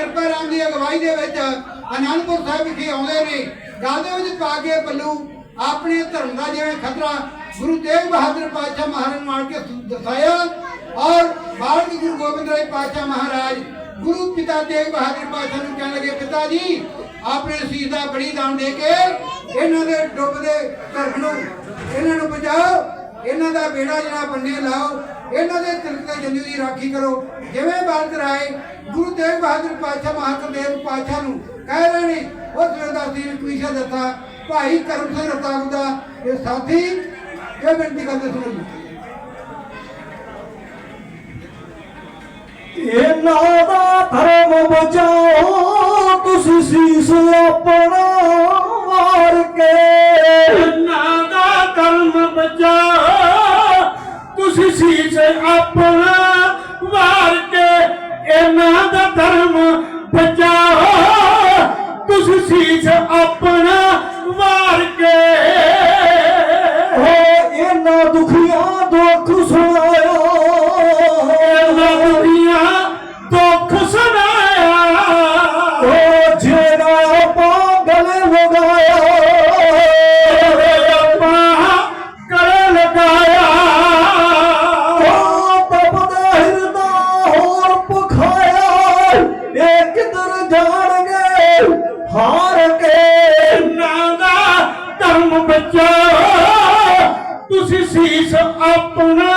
ਕਿਰਪਾ ਰਾਮ ਦੀ ਅਗਵਾਈ ਦੇ ਵਿੱਚ ਅਨੰਦਪੁਰ ਸਾਹਿਬ ਵਿਖੇ ਆਉਂਦੇ ਨੇ। ਗੱਲ ਦੇ ਵਿੱਚ ਪਾ ਕੇ ਪੱਲੂ ਆਪਣੇ ਧਰਮ ਦਾ ਜਿਵੇਂ ਖਤਰਾ, ਗੁਰੂ ਤੇਗ ਬਹਾਦਰ ਪਾਤਸ਼ਾਹ ਮਹਾਰਾਜ ਨੂੰ ਕੇ ਦਸਾਇਆ ਔਰ ਬਾਲਕ ਗੁਰੂ ਗੋਬਿੰਦ ਰਾਏ ਪਾਤਸ਼ਾਹ ਮਹਾਰਾਜ, ਗੁਰੂ ਪਿਤਾ ਤੇਗ ਬਹਾਦਰ ਪਾਤਸ਼ਾਹ ਨੂੰ ਕਹਿਣ ਲੱਗੇ, ਪਿਤਾ ਜੀ, ਆਪਣੇ ਸੀਸ ਦਾ ਬਲੀਦਾਨ ਦੇ ਕੇ ਇਹਨਾਂ ਦੇ ਡੁੱਬਦੇ ਧਰਮ ਨੂੰ, ਇਹਨਾਂ ਨੂੰ ਬਚਾਓ, ਇਹਨਾਂ ਦਾ ਬੇੜਾ ਜਿਹੜਾ ਬੰਨੇ ਲਾਓ ਇਹਨਾਂ ਦੇ ਤਿਲਕ ਜੰਜੂ ਦੀ ਰਾਖੀ ਕਰੋ। ਜਿਵੇਂ ਬਾਲਕ ਰਾਏ ਗੁਰੂ ਤੇਗ ਬਹਾਦਰ ਪਾਤਸ਼ਾਹ ਮਹਾਤਮੇਵ ਪਾਤਸ਼ਾਹ ਨੂੰ ਕਹਿ ਰਹੇ ਨੇ ਉਸ ਵੇਲੇ ਦਾ ਕਮਿਸ਼ਨ ਦਿੱਤਾ, ਭਾਈ ਕਰਮ ਸਿੰਘ ਰਤਾਬ ਦਾ, ਇਹ ਸਾਥੀ, ਇਹ ਬੇਨਤੀ ਕਰਦੇ ਸੁਣੋ ਜੀ। ਇਹਨਾਂ ਦਾ ਧਰਮ ਬਚਾਓ ਦੁਖੀਆਂ ਦੁੱਖ ਸੁਣਾਇਆ। ਇਹਨਾਂ ਦੁਨੀਆ ਦੁੱਖ ਸੁਣਾਇਆ। ਹੋ ਜਿਹੜਾ ਪਾਗਲ ਲਗਾਇਆ। ਕਰ ਲਗਾਇਆ। ਹੋ ਤਪਦਾ ਹਿਰਦਾ ਹੋਰ ਪਖਾਇਆ ਇਹ ਕਿਧਰ ਜਾਣਗੇ ਹਾਰ ਕੇ। ਇਹਨਾਂ ਦਾ ਧਰਮ ਬਚਾਓ ਤੁਸੀਂ ਸੀਸ ਆਪਣਾ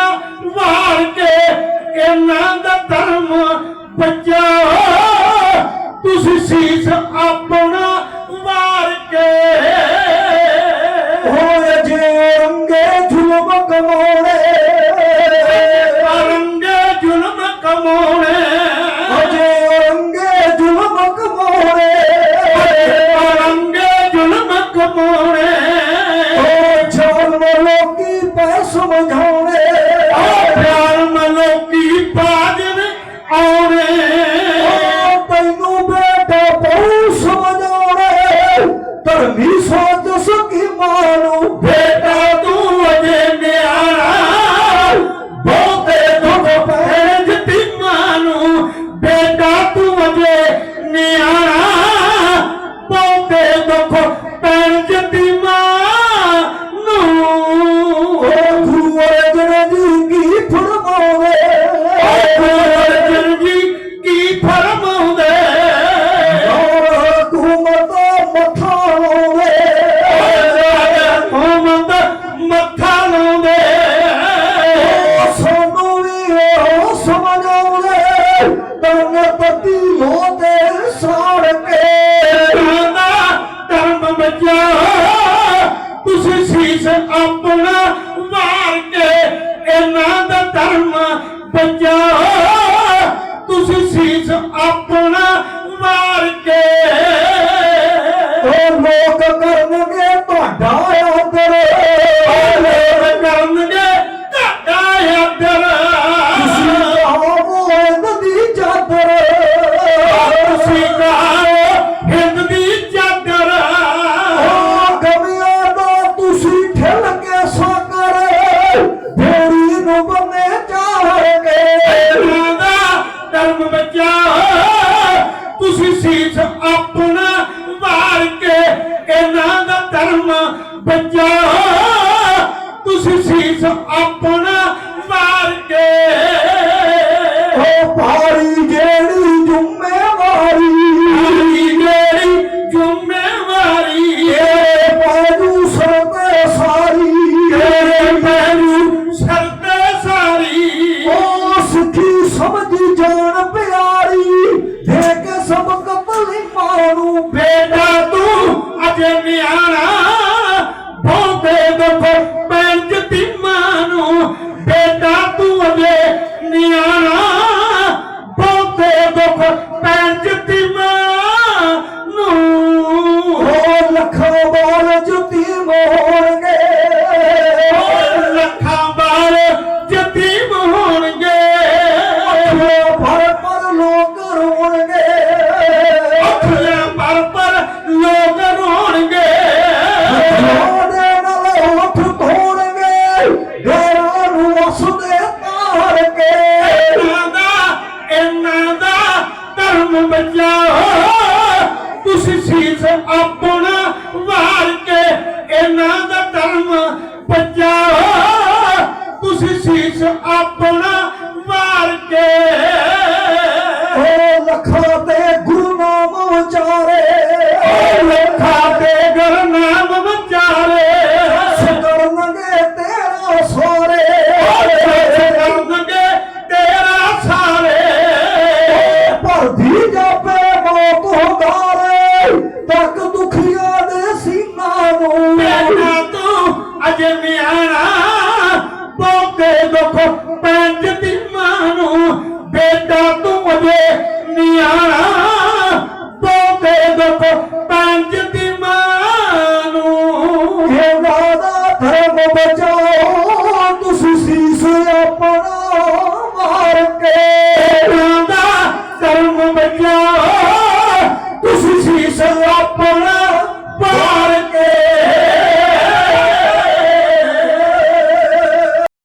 ਅਜੇ ਨਿਆਣਾ ਬਹੁਤੇ ਦੁੱਖ ਪੈਜ ਤਿਮਾਂ ਨੂੰ। ਓ ਗੁਰੂ ਅਰਜਨ ਜੀ ਕੀ ਫਰਮਾਵੇ ਗੁਰੂ ਅਰਜਨ ਜੀ ਕੀ ਫਰਮਾਉਂਦੇ ਔਰ ਧਰਮ ਤੁਸੀਂ ਸੀਸ ਆਪਣਾ ਵਾਰ ਕੇ ਇਹਨਾਂ ਦਾ ਧਰਮ ਬਚਾਓ ਤੁਸੀਂ ਸੀਸ ਆਪਣਾ ਵਾਰ ਕੇ। ਉਹ ਲੋਕ ਕਰਨਗੇ, ਤੁਹਾਡਾ ਸੀਸ ਆਪਣਾ ਵਾਰ ਕੇ ਇਹਨਾਂ ਦਾ ਧਰਮ ਬਚਾਓ। ਤੁਸੀਂ ਸੀਸ ਆਪਣਾ ਵਾਰ ਕੇ வந்து நீ ஆனா ਬਚਾਓ ਤੁਸੀਂ ਸੀਸ ਆਪਣਾ ਵਾਰ ਕੇ ਇਹਨਾਂ ਦਾ ਧਰਮ ਬਚਾਓ ਤੁਸੀਂ ਸੀਸ ਆਪਣਾ ਵਾਰ ਕੇ। ਓ ਲੱਖਾਂ ਤੇ ਗੁਰੂ ਨਾਮ ਉਚਾਰੇ ਓ ਲੱਖਾਂ ਤੇ ਗੁਰਨਾਮ ਵਿਚਾਰੇ। ਕਰਨਗੇ ਤੇਰਾ ਸੋਰੇ